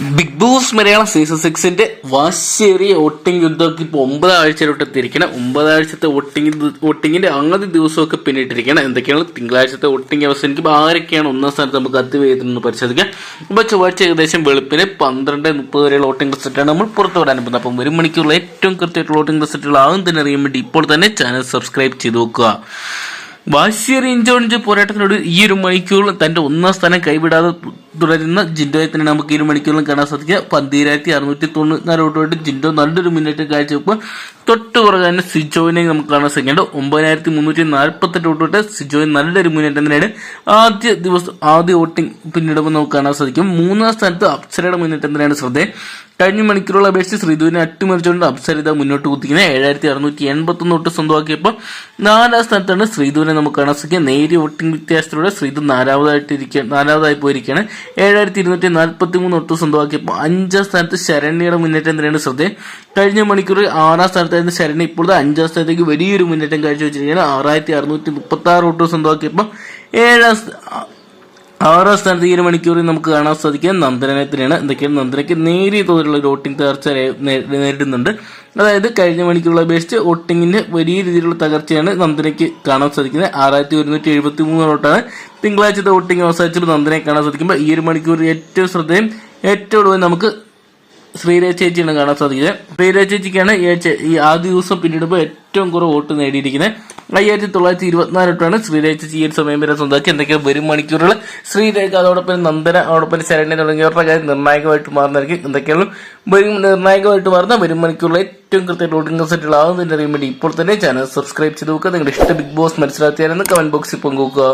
Big Boss Malayalam season സിക്സിന്റെ വാശേറിയ voting യുദ്ധമൊക്കെ ഇപ്പോൾ ഒമ്പതാഴ്ചയിലോട്ട് എത്തിയിരിക്കണം ഒമ്പതാഴ്ചത്തെ വോട്ടിംഗ് വോട്ടിങ്ങിന്റെ ആദ്യ ദിവസമൊക്കെ പിന്നിട്ടിരിക്കണം എന്തൊക്കെയാണ് തിങ്കളാഴ്ചത്തെ വോട്ടിംഗ് അവസാനിക്കുമ്പോൾ ആരൊക്കെയാണ് ഒന്നാം സ്ഥാനത്ത് നമുക്ക് അതിവേദന പരിശോധിക്കാം. ഇപ്പോൾ ചൊവ്വാഴ്ച ഏകദേശം വെളുപ്പിന് പന്ത്രണ്ട് മുപ്പത് വരെയുള്ള വോട്ടിംഗ് റിസൾട്ടാണ് നമ്മൾ പുറത്തു വരാൻ പോകുന്നത്. അപ്പം ഒരു മണിക്കൂറിൽ ഏറ്റവും കൃത്യമായിട്ടുള്ള വോട്ടിംഗ് റിസൾട്ടുകൾ ആകും തന്നെ അറിയാൻ വേണ്ടി ഇപ്പോൾ തന്നെ ചാനൽ സബ്സ്ക്രൈബ് ചെയ്ത് നോക്കുക. വാശിയേറിയ ഇഞ്ചോടിഞ്ച് പോരാട്ടത്തിനോട് ഈ ഒരു മണിക്കൂറിൽ തന്റെ ഒന്നാം സ്ഥാനം കൈവിടാതെ തുടരുന്ന ജിൻഡോയെ തന്നെ നമുക്ക് ഇരു മണിക്കൂറിലും കാണാൻ സാധിക്കുക. പന്തിരായിരത്തി അറുന്നൂറ്റി തൊണ്ണൂറ്റിനാല് വോട്ടോട്ട് ജിൻഡോ നല്ലൊരു മുന്നേറ്റം കാഴ്ചവെപ്പോൾ തൊട്ട് പുറകെ തന്നെ സിജോവിനെ നമുക്ക് കാണാൻ സാധിക്കുന്നുണ്ട്. ഒമ്പതിനായിരത്തി മുന്നൂറ്റി നാൽപ്പത്തെട്ട് വോട്ടോട്ട് സിജോയിൻ നല്ലൊരു മുന്നേറ്റം തന്നെയാണ്. ആദ്യ ദിവസം ആദ്യ വോട്ടിംഗ് പിന്നിടുമ്പോൾ നമുക്ക് കാണാൻ സാധിക്കും. മൂന്നാം സ്ഥാനത്ത് അപ്സരയുടെ മുന്നേറ്റം തന്നെയാണ് ശ്രദ്ധേയം. കഴിഞ്ഞ മണിക്കൂറുള്ള അപേക്ഷിച്ച് ശ്രീധുവിനെ അട്ടിമറിച്ചുകൊണ്ട് അപ്സരിത മുന്നോട്ട് കുത്തിക്കുന്നത് ഏഴായിരത്തി അറുന്നൂറ്റി എൺപത്തി ഒന്ന് തൊട്ട് സ്വന്തമാക്കിയപ്പോൾ നാലാം സ്ഥാനത്താണ് ശ്രീധുവിനെ നമുക്ക് കണസിക്കുക നേരിയ വോട്ടിംഗ് വ്യത്യാസത്തിലൂടെ ശ്രീധു നാലാമതായിട്ടിരിക്കുക നാലാമതായി പോയിരിക്കുകയാണ് ഏഴായിരത്തി ഇരുന്നൂറ്റി നാൽപ്പത്തി മൂന്ന് തൊട്ട് സ്വന്തമാക്കിയപ്പോൾ അഞ്ചാം സ്ഥാനത്ത് ശരണ്യയുടെ മുന്നേറ്റം തന്നെയാണ് ശ്രദ്ധേയം. കഴിഞ്ഞ മണിക്കൂറിൽ ആറാം സ്ഥാനത്തായിരുന്ന ശരണ്യ ഇപ്പോഴത്തെ അഞ്ചാം സ്ഥാനത്തേക്ക് വലിയൊരു മുന്നേറ്റം കാഴ്ചവെച്ചിരിക്കുകയാണ്. ആറായിരത്തി അറുന്നൂറ്റി മുപ്പത്തി ആറ് തൊട്ട് സ്വന്തമാക്കിയപ്പോൾ ഏഴാം ആറാം സ്ഥാനത്ത് ഈ ഒരു മണിക്കൂറിൽ നമുക്ക് കാണാൻ സാധിക്കാം നന്ദനത്തിനാണ് എന്തൊക്കെയാണ്? നന്ദനയ്ക്ക് നേരിയ തോതിലുള്ള ഒരു വോട്ടിംഗ് തകർച്ച നേരിടുന്നുണ്ട്. അതായത് കഴിഞ്ഞ മണിക്കൂറുള്ള അപേക്ഷിച്ച് വോട്ടിങ്ങിന്റെ വലിയ രീതിയിലുള്ള തകർച്ചയാണ് നന്ദനയ്ക്ക് കാണാൻ സാധിക്കുന്നത്. ആറായിരത്തി ഒരുന്നൂറ്റി എഴുപത്തി മൂന്ന് വോട്ടാണ് തിങ്കളാഴ്ചത്തെ വോട്ടിംഗ് അവസാനിച്ചിട്ട് നന്ദനെ കാണാൻ സാധിക്കുമ്പോൾ ഈ ഒരു മണിക്കൂറിൽ ഏറ്റവും ശ്രദ്ധയും ഏറ്റവും കൂടുതൽ നമുക്ക് ശ്രീരേഖ ചേച്ചിയാണ് കാണാൻ സാധിക്കുന്നത്. ശ്രീരേഖ ചേച്ചിക്കാണ് ഈ ആദ്യ ദിവസം പിന്നിടുമ്പോൾ ഏറ്റവും കുറവ് വോട്ട് നേടിയിരിക്കുന്നത്. അയ്യായിരത്തി തൊള്ളായിരത്തി ഇരുപത്തിനാല് തൊട്ടാണ് ശ്രീരേഖ ഈ ഒരു സമയം വരെ സ്വന്തമാക്കി. എന്തൊക്കെയോ വരും മണിക്കൂറുകൾ ശ്രീരേഖ അതോടൊപ്പം നന്ദന അതോടൊപ്പം ശരണ്യ തുടങ്ങിയവരുടെ കാര്യം നിർണായകമായിട്ട് മാറുന്നതായിരിക്കും എന്തൊക്കെയാണ് വരും നിർണായകമായിട്ട് മാറുന്ന വരും മണിക്കൂറിലെ ഏറ്റവും കൃത്യമായിട്ട് വോട്ടിംഗ് സെറ്റുകൾ ആകുന്നതിന് അറിയാൻ വേണ്ടി ഇപ്പോൾ തന്നെ ചാനൽ സബ്സ്ക്രൈബ് ചെയ്ത് നോക്കുക. നിങ്ങളുടെ ഇഷ്ട ബിഗ് ബോസ് മനസ്സിലാക്കിയാലെന്ന് കമന്റ് ബോക്സിൽ പങ്കുവെക്കുക.